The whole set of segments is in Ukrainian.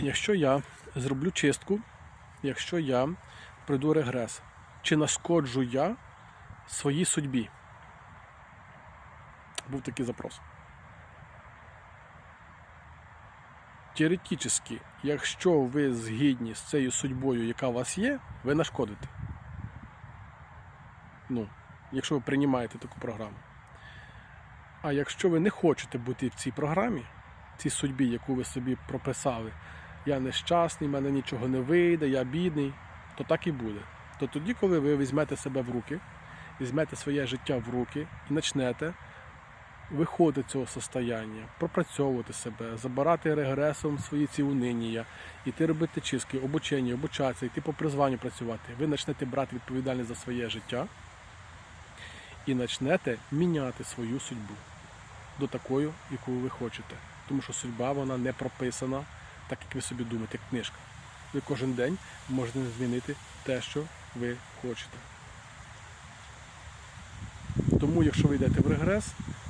якщо я зроблю чистку, якщо я пройду регрес, чи нашкоджу я своїй судьбі? Був такий запрос. Теоретично, якщо ви згідні з цією судьбою, яка у вас є, ви нашкодите. Ну, якщо ви приймаєте таку програму. А якщо ви не хочете бути в цій програмі, цій судьбі, яку ви собі прописали, я нещасний, в мене нічого не вийде, я бідний, то так і буде. То тоді, коли ви візьмете себе в руки, візьмете своє життя в руки і почнете виходити з цього состояння, пропрацьовувати себе, забирати регресом свої ці унинія, іти робити чистки, обучення, обучатися, йти по призванню працювати. Ви почнете брати відповідальність за своє життя і почнете міняти свою судьбу до такої, яку ви хочете. Тому що судьба вона не прописана, так як ви собі думаєте, як книжка. Ви кожен день можете змінити те, що ви хочете. Тому, якщо ви йдете в регрес,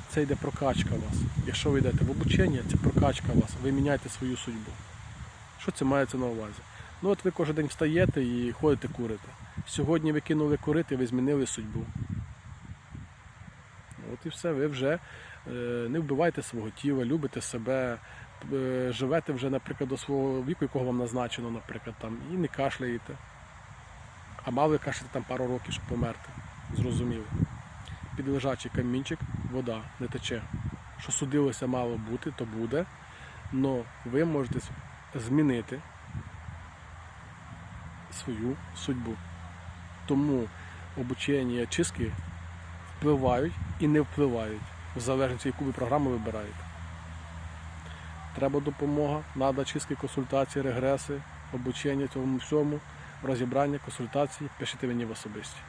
це йде прокачка вас. Якщо ви йдете в обучення, це прокачка вас. Ви міняєте свою судьбу. Що це мається на увазі? Ну от ви кожен день встаєте і ходите курите. Сьогодні ви кинули курити, ви змінили судьбу. От і все, ви вже е, не вбиваєте свого тіла, любите себе, живете вже, наприклад, до свого віку, якого вам назначено, наприклад, там, і не кашляєте. А мали кашляти там пару років, щоб померти. Зрозуміло. Під лежачий камінчик вода не тече. Що судилося мало бути, то буде. Но ви можете змінити свою судьбу. Тому обучення чистки впливають і не впливають, в залежності, яку ви програму вибираєте. Треба допомога, треба чистки, консультації, регреси, обучення цьому всьому, розібрання, консультації, пишіть мені в особисті.